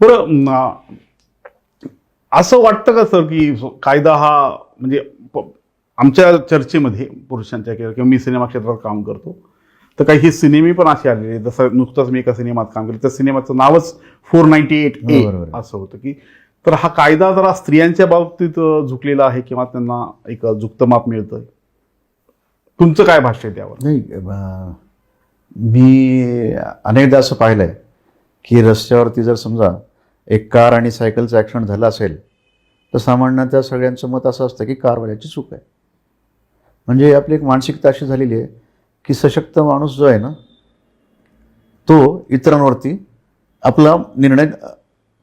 बरं असं वाटतं का सर की कायदा हा म्हणजे आमच्या चर्चेमध्ये पुरुषांच्या किंवा किंवा मी सिनेमा क्षेत्रात काम करतो तर काही सिनेमे पण असे आलेले. जसं नुकतंच मी एका सिनेमात काम केलं त्या सिनेमाचं नावच फोर नाईन्टी एट ए हो. असं होतं की तर हा कायदा जरा स्त्रियांच्या बाबतीत झुकलेला आहे किंवा त्यांना एक जुक्त माप मिळतंय तुमचं काय भाष्य आहे त्यावर नाही मी अनेकदा असं पाहिलंय की रस्त्यावरती जर समजा एक कार आणि सायकलचं ॲक्सिडेंट झालं असेल तर सामान्यतः सगळ्यांचं मत असं असतं की कारवाल्याची चूक आहे. म्हणजे आपली एक मानसिकता अशी झालेली आहे की सशक्त माणूस जो आहे ना तो इतरांवरती आपला निर्णय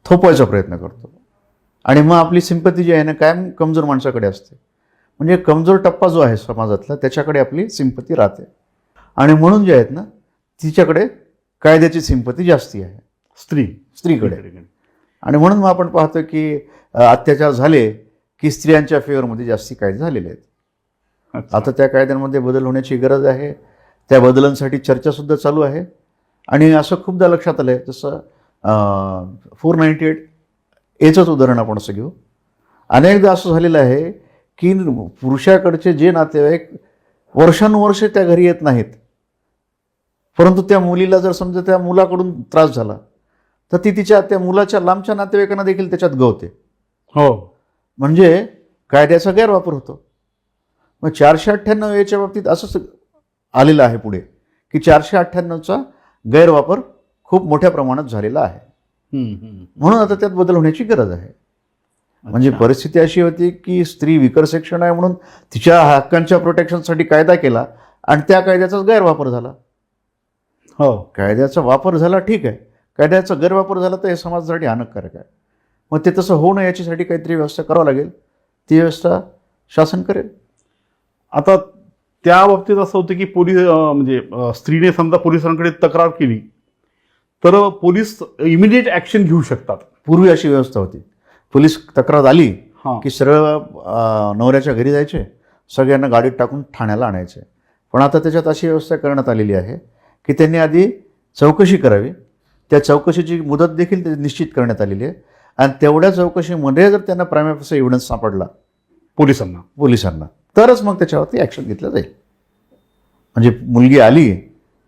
थोपवायचा प्रयत्न करतो. आणि मग आपली सिंपती जी आहे ना कायम कमजोर माणसाकडे असते. म्हणजे कमजोर टप्पा जो आहे समाजातला त्याच्याकडे आपली सिंपती राहते. आणि म्हणून जे आहेत ना तिच्याकडे कायद्याची सिंपती जास्ती आहे. स्त्री. स्त्रीकडे. आणि म्हणून मग आपण पाहतो की अत्याचार झाले की स्त्रियांच्या फेवरमध्ये जास्ती कायदे झालेले आहेत. आता त्या कायद्यांमध्ये बदल होण्याची गरज आहे. त्या बदलांसाठी चर्चासुद्धा चालू आहे. आणि असं खूपदा लक्षात आलं आहे जसं फोर नाईन्टी एट एचंच उदाहरण आपण असं घेऊ. अनेकदा असं झालेलं आहे की पुरुषाकडचे जे नातेवाईक वर्षानुवर्षे त्या घरी येत नाहीत. परंतु त्या मुलीला जर समजा त्या मुलाकडून त्रास झाला तर ती तिच्या त्या मुलाच्या लांबच्या नातेवाईकांना देखील त्याच्यात गवते. हो. म्हणजे कायद्याचा गैरवापर होतो. मग चारशे अठ्ठ्याण्णव याच्या बाबतीत असंच आलेलं आहे पुढे की चारशे अठ्ठ्याण्णवचा गैरवापर खूप मोठ्या प्रमाणात झालेला आहे. म्हणून आता त्यात बदल होण्याची गरज आहे. म्हणजे. परिस्थिती अशी होती की स्त्री विकर सेक्शन आहे म्हणून तिच्या हक्कांच्या प्रोटेक्शनसाठी कायदा केला आणि त्या कायद्याचाच गैरवापर झाला. हो. कायद्याचा वापर झाला ठीक आहे. कायद्याचा गैरवापर झाला तर हे समाजासाठी हानककारक आहे. मग ते तसं होऊ नये याच्यासाठी काहीतरी व्यवस्था करावं लागेल. ती व्यवस्था शासन करेल. आता त्या बाबतीत असं होतं की पोलीस म्हणजे स्त्रीने समजा पोलिसांकडे तक्रार केली तर पोलीस इमिडिएट ॲक्शन घेऊ शकतात. पूर्वी अशी व्यवस्था होती. पोलीस तक्रार आली की सरळ नवऱ्याच्या घरी जायचे सगळ्यांना गाडीत टाकून ठाण्याला आणायचे. पण आता त्याच्यात अशी व्यवस्था करण्यात आलेली आहे की त्यांनी आधी चौकशी करावी. त्या चौकशीची मुदत देखील ते निश्चित करण्यात आलेली आहे. आणि तेवढ्या चौकशीमध्ये जर त्यांना प्रायमाफिस एव्हिडन्स सापडला पोलिसांना. पोलिसांना तरच मग त्याच्यावरती ॲक्शन घेतलं जाईल. म्हणजे मुलगी आली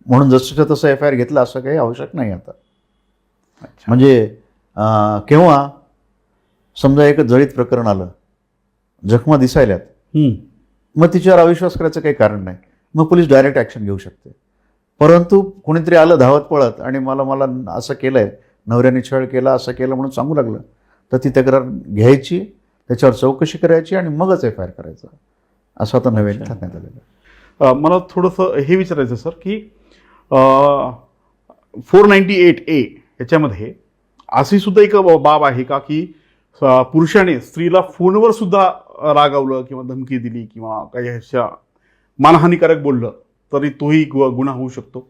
म्हणून जसं तसं एफ आय आर घेतलं असं काही आवश्यक नाही आता. म्हणजे केव्हा समजा एक जळीत प्रकरण आलं जखमा दिसायल्यात. मग तिच्यावर अविश्वास करायचं काही कारण नाही. मग पोलीस डायरेक्ट ॲक्शन घेऊ शकते. परंतु कोणीतरी आलं धावत पळत आणि मला मला असं केलं आहे नवऱ्याने छळ केला असं केलं म्हणून सांगू लागलं. तर ती तक्रार घ्यायची त्याच्यावर चौकशी करायची आणि मगच एफ आय आर करायचा. असं आता नवीन. करण्यात आलेलं मला थोडंसं हे विचारायचं सर की फोर नाईन्टी एट ए याच्यामध्ये अशी सुद्धा एक बाब आहे का की पुरुषाने स्त्रीला फोनवर सुद्धा रागावलं किंवा धमकी दिली किंवा काही अशा मानहानिकारक बोललं तरी तोही गु- गुन्हा होऊ शकतो.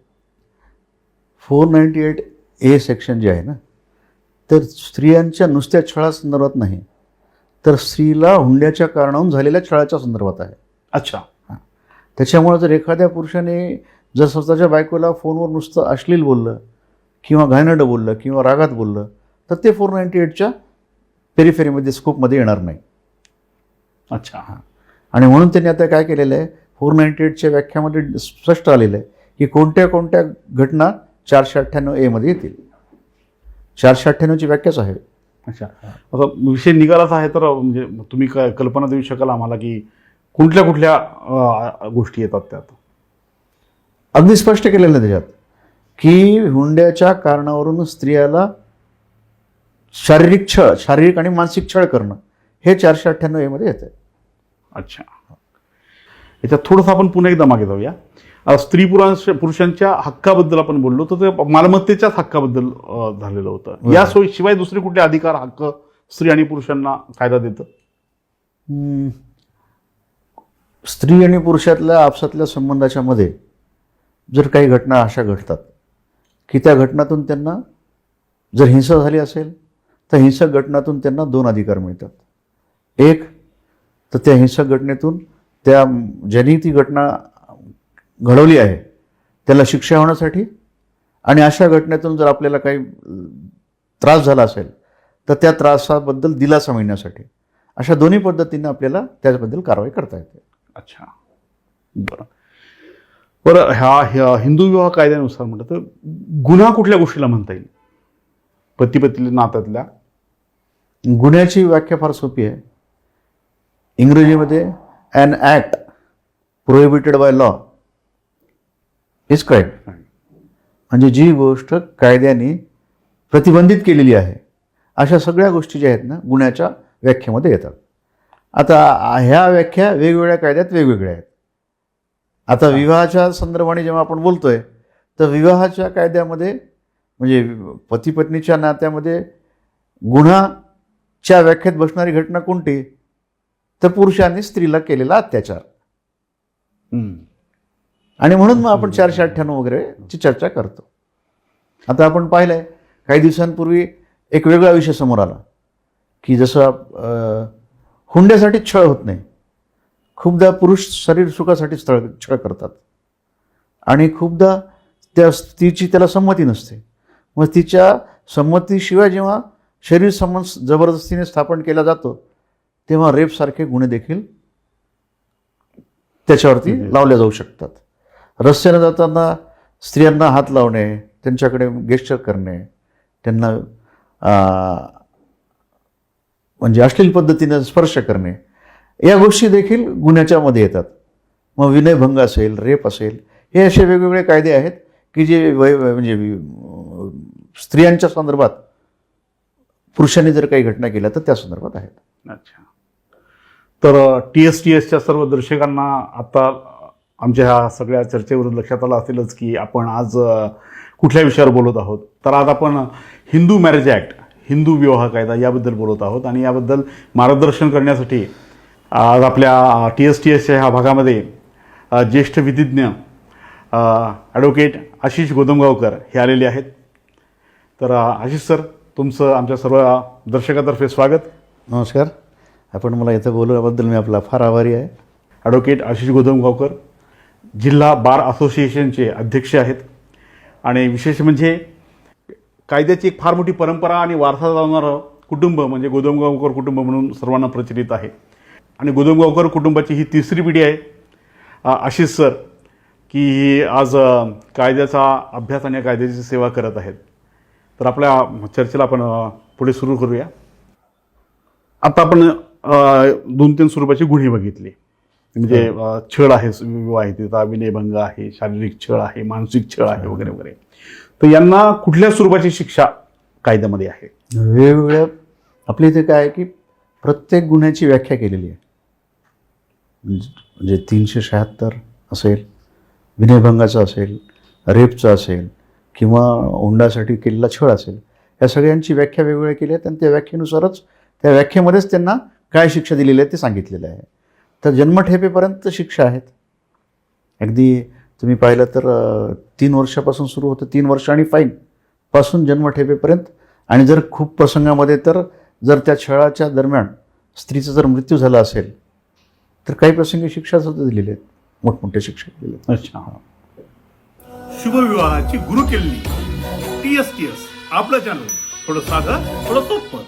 Four ninety eight A section जे आहे ना तर स्त्रियांच्या नुसत्या छळासंदर्भात नाही तर स्त्रीला हुंड्याच्या कारणावरून झालेल्या छळाच्या संदर्भात आहे. अच्छा. त्याच्यामुळे जर एखाद्या पुरुषाने जर स्वतःच्या बायकोला फोनवर नुसतं अश्लील बोललं किंवा घाणेरडं बोललं किंवा रागात बोललं तर ते फोर नाईन्टी एटच्या पेरिफेरीमध्ये स्कोपमध्ये येणार नाही. अच्छा. हां. आणि म्हणून त्यांनी आता काय केलेलं आहे फोर नाईन्टी एटच्या व्याख्यामध्ये स्पष्ट आलेलं आहे की कोणत्या कोणत्या घटना चारशे अठ्ठ्याण्णव एमध्ये येतील. चारशे अठ्ठ्याण्णवची व्याख्याच आहे अच्छा. आता विषय निघालाच आहे तर म्हणजे तुम्ही काय कल्पना देऊ शकाल आम्हाला की कुठल्या कुठल्या गोष्टी येतात त्यात? अगदी स्पष्ट केलेलं आहे त्याच्यात की हुंड्याच्या कारणावरून स्त्रियाला शारीरिक छळ शारीरिक आणि मानसिक छळ करणं हे चारशे अठ्ठ्याण्णव एमध्ये येतं अच्छा. याच्यात थोडंसं आपण पुन्हा एकदा मागे जाऊया स्त्री पुरुष पुरुषांच्या हक्काबद्दल आपण बोललो तर ते मालमत्तेच्याच हक्काबद्दल झालेलं होतं. या सोयी शिवाय दुसरे कुठले अधिकार हक्क स्त्री आणि पुरुषांना कायदा देतं. स्त्री आणि पुरुषातल्या आपसातल्या संबंधाच्या मध्ये जर काही घटना अशा घडतात की त्या घटनातून त्यांना जर हिंसा झाली असेल तर हिंसक घटनातून त्यांना दोन अधिकार मिळतात एक तर त्या हिंसक घटनेतून त्या ज्यांनी ती घटना घडवली आहे त्याला शिक्षा होण्यासाठी आणि अशा घटनेतून जर आपल्याला काही त्रास झाला असेल तर त्या त्रासाबद्दल दिलासा मिळण्यासाठी अशा दोन्ही पद्धतीने आपल्याला त्याबद्दल कारवाई करता येते. अच्छा. बरं. बरं ह्या ह्या हिंदू विवाह कायद्यानुसार म्हटलं तर गुन्हा कुठल्या गोष्टीला म्हणता येईल? पती पत्नी नात्यातल्या? गुन्ह्याची व्याख्या फार सोपी आहे. इंग्रजीमध्ये an act prohibited by law is crime. म्हणजे जी गोष्ट कायद्याने प्रतिबंधित केलेली आहे अशा सगळ्या गोष्टी ज्या आहेत ना गुन्ह्याच्या व्याख्येमध्ये येतात. आता ह्या व्याख्या वेगवेगळ्या कायद्यात वेगवेगळ्या आहेत. आता विवाहाच्या संदर्भाने जेव्हा आपण बोलतोय तर विवाहाच्या कायद्यामध्ये म्हणजे पती पत्नीच्या नात्यामध्ये गुन्हाच्या व्याख्येत बसणारी घटना कोणती? तर पुरुषांनी स्त्रीला केलेला अत्याचार. आणि म्हणून मग आपण चारशे अठ्ठ्याण्णव वगैरेची चर्चा करतो. आता आपण पाहिलंय काही दिवसांपूर्वी एक वेगळा विषय समोर आला की जसं हुंड्यासाठी छळ होत नाही. खूपदा पुरुष शरीर सुखासाठी स्थळ छळ करतात. आणि खूपदा त्या तिची त्याला संमती नसते. मग तिच्या संमतीशिवाय जेव्हा शरीर संबंध जबरदस्तीने स्थापन केला जातो तेव्हा रेपसारखे गुन्हे देखील त्याच्यावरती लावले जाऊ शकतात. रस्त्याने जाताना स्त्रियांना हात लावणे त्यांच्याकडे गेस्चर करणे त्यांना म्हणजे अश्लील पद्धतीनं स्पर्श करणे या गोष्टी देखील गुन्ह्याच्या मध्ये येतात. मग विनयभंग असेल रेप असेल हे असे वेगवेगळे कायदे आहेत की जे वय म्हणजे स्त्रियांच्या संदर्भात पुरुषांनी जर काही घटना केल्या तर त्या संदर्भात आहेत. अच्छा. तर टी एस टी एसच्या सर्व दर्शकांना आता आमच्या ह्या सगळ्या चर्चेवरून लक्षात आलं असेलच की आपण आज कुठल्या विषयावर बोलत आहोत. तर आज आपण हिंदू मॅरेज ॲक्ट हिंदू विवाह कायदा याबद्दल बोलत आहोत आणि याबद्दल मार्गदर्शन करण्यासाठी आज आपल्या टी एस टी एसच्या ह्या भागामध्ये ज्येष्ठ विधिज्ञ ॲडव्होकेट आशिष गोदमगावकर हे आलेले आहेत. तर आशिष सर तुमचं आमच्या सर्व दर्शकातर्फे स्वागत. नमस्कार. आपण मला इथं बोलवल्याबद्दल मी आपला फार आभारी आहे. ॲडव्होकेट आशिष गोदमगावकर जिल्हा बार असोसिएशनचे अध्यक्ष आहेत. आणि विशेष म्हणजे कायद्याची एक फार मोठी परंपरा आणि वारसा जाणारं कुटुंब म्हणजे गोदमगावकर कुटुंब म्हणून सर्वांना प्रचलित आहे. आणि गोदमगावकर कुटुंबाची ही तिसरी पिढी आहे. आशिष सर की ही आज कायद्याचा अभ्यास आणि कायद्याची सेवा करत आहेत. तर आपल्या चर्चेला आपण पुढे सुरू करूया. आता आपण दोन तीन स्वरूपाची गुन्हे बघितली. म्हणजे छळ आहे विवाहित विनयभंग आहे शारीरिक छळ आहे मानसिक छळ आहे वगैरे वगैरे. तर यांना कुठल्या स्वरूपाची शिक्षा कायद्यामध्ये आहे? वेगवेगळ्या आपल्या इथे काय आहे की प्रत्येक गुन्ह्याची व्याख्या केलेली आहे. म्हणजे म्हणजे तीनशे शहात्तर असेल विनयभंगाचं असेल रेपचं असेल किंवा हुंडासाठी केलेला छळ असेल या सगळ्यांची व्याख्या वेगवेगळ्या केली आहेत आणि त्या व्याख्येनुसारच त्या व्याख्येमध्येच त्यांना काय शिक्षा दिलेली आहे ते सांगितलेलं आहे. तर जन्मठेपेपर्यंत शिक्षा आहेत. अगदी तुम्ही पाहिलं तर तीन वर्षापासून सुरू होतं तीन वर्ष आणि फाईन पासून जन्मठेपेपर्यंत. आणि जर खूप प्रसंगामध्ये तर जर त्या छळाच्या दरम्यान स्त्रीचा जर मृत्यू झाला असेल तर काही प्रसंगी शिक्षा सुद्धा दिलेल्या आहेत. मोठमोठ्या शिक्षा दिलेल्या आहेत. अच्छा. शुभविवाहाची गुरु केली टी एस टी एस आपलं चॅनल थोडं साधं थोडं सोपं.